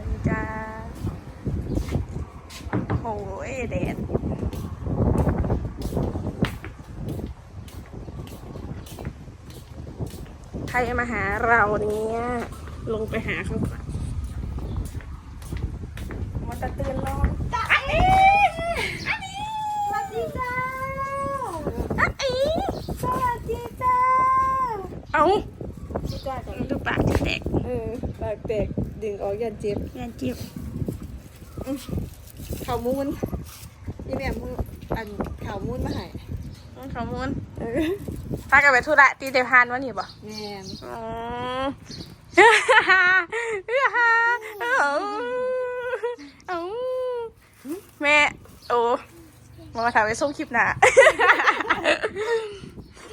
วัสดีจ้าโอ้ยแดดใครมาหาเราเนี่ย ลงไปหาเขาก่อนมันจะตื่นนอนอันนี้อันนี้สวัสดีจ้าอันนี้สวัสดีจ้า เอาดีจ้าจ้ะดูปากจะแตกเออปากแตก ดึงออกยันเจ็บเงินจิบข่าวมูนนี่แม่มูอันข่าวมูนมาให้มันขมูลเออพากันไปธุระตีเดพานวันนี้ป่ะแม่นอ๋อฮ่าฮ่าฮ่าฮ่าเอาแม่โอ้มาถามไปส่งคลิปหนา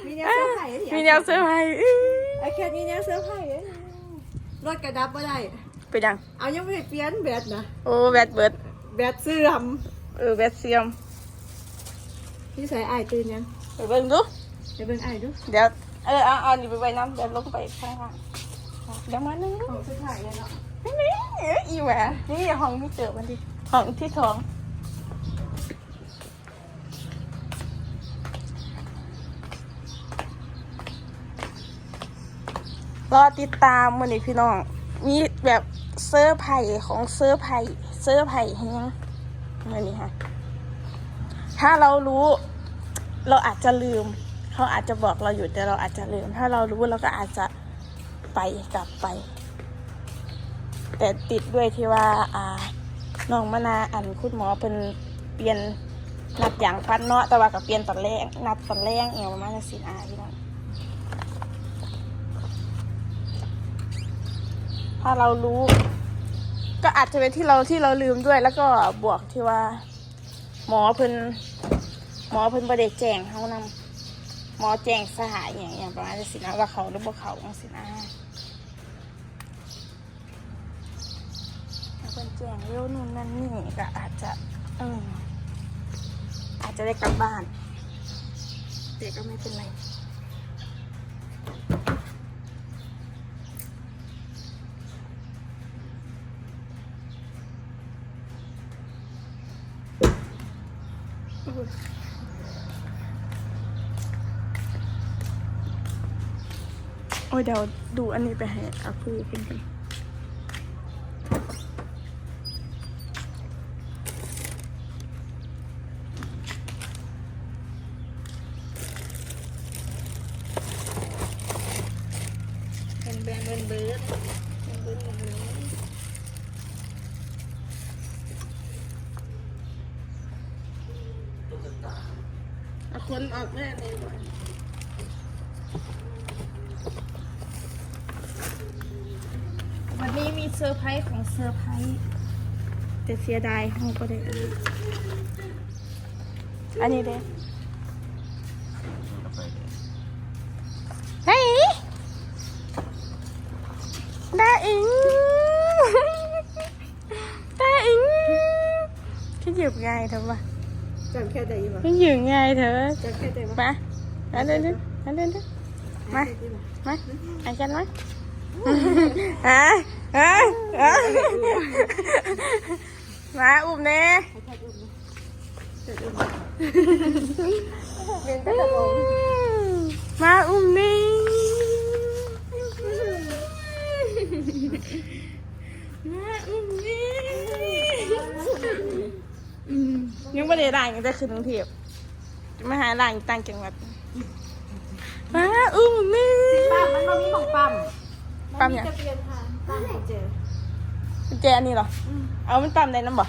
มีแนวเสื้อผ้าเหรอมีแนวเสื้อผ้าไอ้แค่มีแนวเสื้อผ้าเหรอรถกระดับไม่ได้ ไปยัง เอายังไม่ได้เปลี่ยนแบตนะโอ้แบตเบิร์ดแบตเสื่อมเออแบตเสียมพี่สายอายตื่นยังไปเบิ่งดู เดี๋ยวเบิ่งอายดูเดี๋ยว เออเอาเอานี่ไปไว้น้ำเดี๋ยวลงไปข้างล่างเดี๋ยวมาหนึ่งของสุดท้ายเลยเนาะนี่อีแหวะนี่ห้องที่เจอมันดิห้องที่ท้องรอติดตามมันนี่พี่น้อง มีแบบ เสื้อร์ไผ่ของเสื้อร์ไผ่เสื้อร์ไผ่แฮงมันนี่ค่ะถ้าเรารู้ เราอาจจะลืม เขาอาจจะบอกเราอยู่แต่เราอาจจะลืม ถ้าเรารู้เราก็อาจจะไปกลับไป แต่ติดด้วยที่ว่า อ่าน้องมะนาอันคุณหมอเป็นเปลี่ยนนัดอย่างฟันเนาะแต่ว่ากับเปลี่ยนตอนแรกนัดตอนแรกเอวประมาณสินอาพี่น้อง ถ้าเรารู้ ก็อาจจะเป็นที่เราที่เราลืมด้วย แล้วก็บวกที่ว่า หมอเพิ่นหมอเพิ่นประเด็แจงเขานำหมอแจงสหายอย่างอย่างประมาณสินะว่าเขาหรือบ่เขาสินะแล้วคนแจงเร็วนู่นนั่นนี่ก็อาจจะเอออาจจะได้กลับบ้านแต่ก็ไม่เป็นไรอุ๊ย โอ้ยเดี๋ยวดูอันนี้ไปให้อาพูคุณกันเป็นแบนเบิร์ดเบิร์ดเบิร์ดเบิร์ดเบิร์ดเอาคนออกแม่เลยว่ะวันนี้มี เซอร์ไพรส์ของเซอร์ไพรส์แต่เสียดายเราก็ได้อันนี้อันนี้เด้เฮ้ยตาอิงตาอิงขึ้นหยิบไงเถอะวะจำแค่ใดอยู่บ่ขึ้นหยิบไงเถอะจำแค่ใดบ่มาอันเดินดิอันเดินดิมามาอันกันมา ฮะฮะฮะมาอุ้มเน่มาอุ้มเน่มาอุ้มเน่อืมยังไม่ได้ด่างยังจะขึ้นกรุงเทพจะมาหาด่างต่างจังหวัดมาอุ้มเน่ ปั๊มมันบ่มีของปั๊มปั๊มเนี่ยจะเปลี่ยนทางปั๊มกุญแจกุญแจอันนี้เหรอ เอามันปั๊มได้น้ำบ่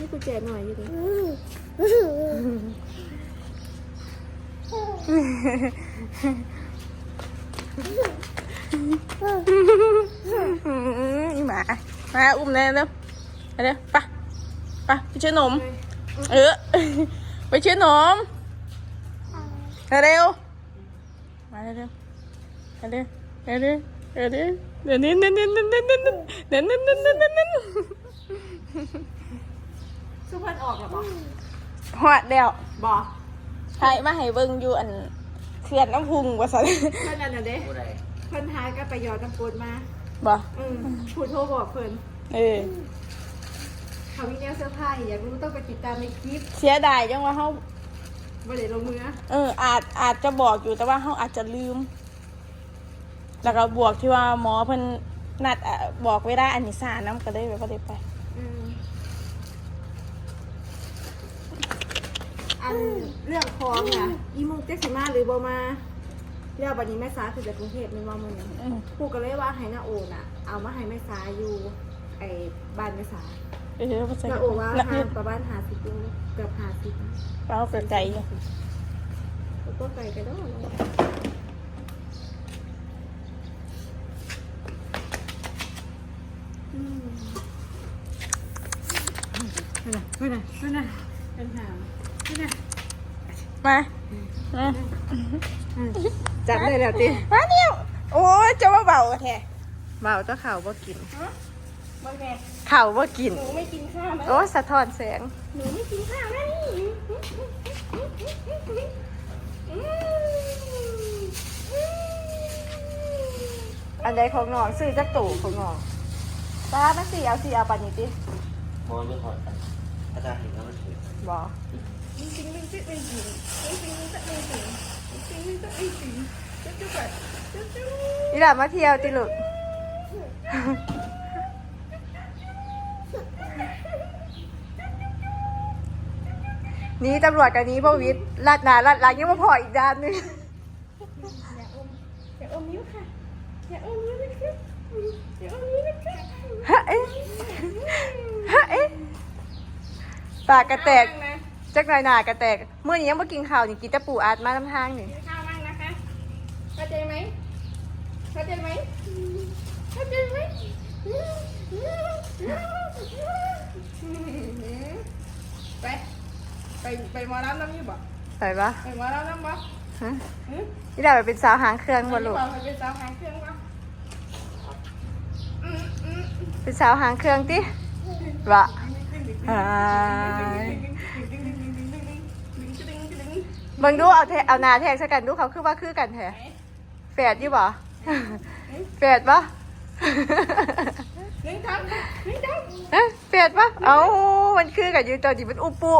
นี่กุญแจหน่อยอยู่ดิอีหมามาอุ้มเลยเร็วไปเร็วไปไปไปชื่อนม เออไปชื่อนมเร็วมาเร็วเร็วเร็ว เร็วเร็วเร็วเร็วเดี๋ยวนี้เดี๋ยวนี้เดี๋ยวนี้เดี๋ยวนี้เดี๋ยวนี้เดี๋ยวนี้เดี๋ยวนี้สุพรรณออกหรอบ่หอดเดียวบ่ใครมาให้เบิ่งอยู่อันเขื่อนน้ำพุงว่าสันเพิ่นนั่นน่ะเด้เพิ่นหากับไปหยอดน้ำปูนมาบ่อืมผู้โทรบอกเพิ่นเออเขามีแนวเสื้อผ้าอยากรู้ต้องไปติดตามในคลิปเสียดายจังว่าเขาบ่ได้ลงมือนะเอออาจอาจจะบอกอยู่แต่ว่าเขาอาจจะลืม แล้วก็บวกที่ว่าหมอเพิ่นนัดอะบอกไว้ได้อันนี้สาน้ำก็ได้แบบก็ได้ไป อืมอันเรื่องของอะอีมุกเจ๊สิมาหรือบ่มาเรื่องบัดนี้แม่สาคือจากกรุงเทพแมันว่ามื้อนี้อืมกูก็เลยว่าให้นาโอน่ะ เอามาให้แม่สาอยู่ไอ้บ้านแม่สาเออภาษานาโอว่าแล้วห่างประมาณหาสิบโลเกือบหาสิบเราเกิดใจอยู่ ก็ไกลกันแล้วไม่ไไม่ได้ไม่ได้เป็นหางไม่ได้มามาจับได้แล้วติมาเนี่ยโอ้ยจะว่าเบาแท้เบาต้องข่าบ่ากินบางแม่ากิน หนูไม่กินข้าวนะโอ้สะท้อนแสง หนูไม่กินข้าวนะนี่อืมอันใดของน้องซื้อจักตู่ของน้อง ป้ามันสีเอาสีเอาปานนี้ติมองไม่ถอดกันอาจารย์เห็นแล้วมันถือบ่จริงจริงจริงจริงจริงจริงจริงจริงจริงจริงจริงจริงจริงจริงจุ๊บจุ๊บแบบจุ๊บจุ๊บอีหล่ามาเที่ยวติลูกหนี่ตำรวจกันนี้พ่อวิทย์ลัดหนาลัดหลังยังมาพออีกด้านหนึงอย่าอมอย่าอมนิ้วค่ะอย่าอมนิ้วนะคะ อย่าอมนิ้วนะคะฮะเอ๊ะฮะเอ๊ะปากกระแตกนะจักหน่อยหนากระแตกเมื่อนี้ยังมากินข้าวนี่กินแต่ปูอาดมาน้ำทางนี่กินข้าวบ้างนะคะเข้าใจไหมเข้าใจไหมเข้าใจไหมไปไปไปหมอน้ำน้ำยี่บ่ใส่ปะไปหมอน้ำน้ำบ่ฮะหืมนี่ได้ไปเป็นสาวหางเครื่องบ่ลูกไปเป็นสาวหางเครื่องบ่อืมอืม เป็นสาวหางเครื่องติวะหายเบิ่งดูเอาแทเอาหนาแทกใส่กันดูเขาคือว่าคือกันแท้แฝดอยู่บ่แฝดปะหนึ่งสองหนึ่งสองฮะแฝดปะเอ้ามันคือกันอยู่ตอนนี้มันอุปุ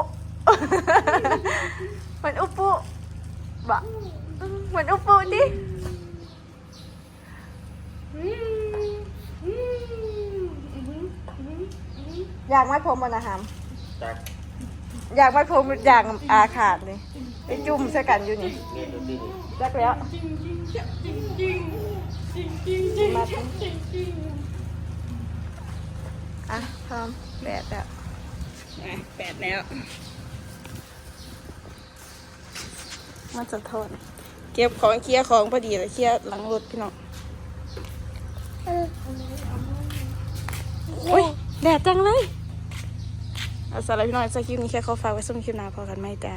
มันอุปุบะมันอุปุดิ อยากไม่พรมนะฮะมอยากไม่พรมอยากอาขาดเลยไปจุ่มใส่กันอยู่นี่จักแล้วมัดอะพร้อมแปดแล้วแปดแล้วมาจะทอดเก็บของเคลียร์ของพอดีเลยเคลียร์หลังรถพี่น้องโอ้ยแดดจังเลย สำหรับพี่น้องสกิปนี้แค่ขอฝากไว้สำหรับคลิปหน้าพอกันไหมจ้า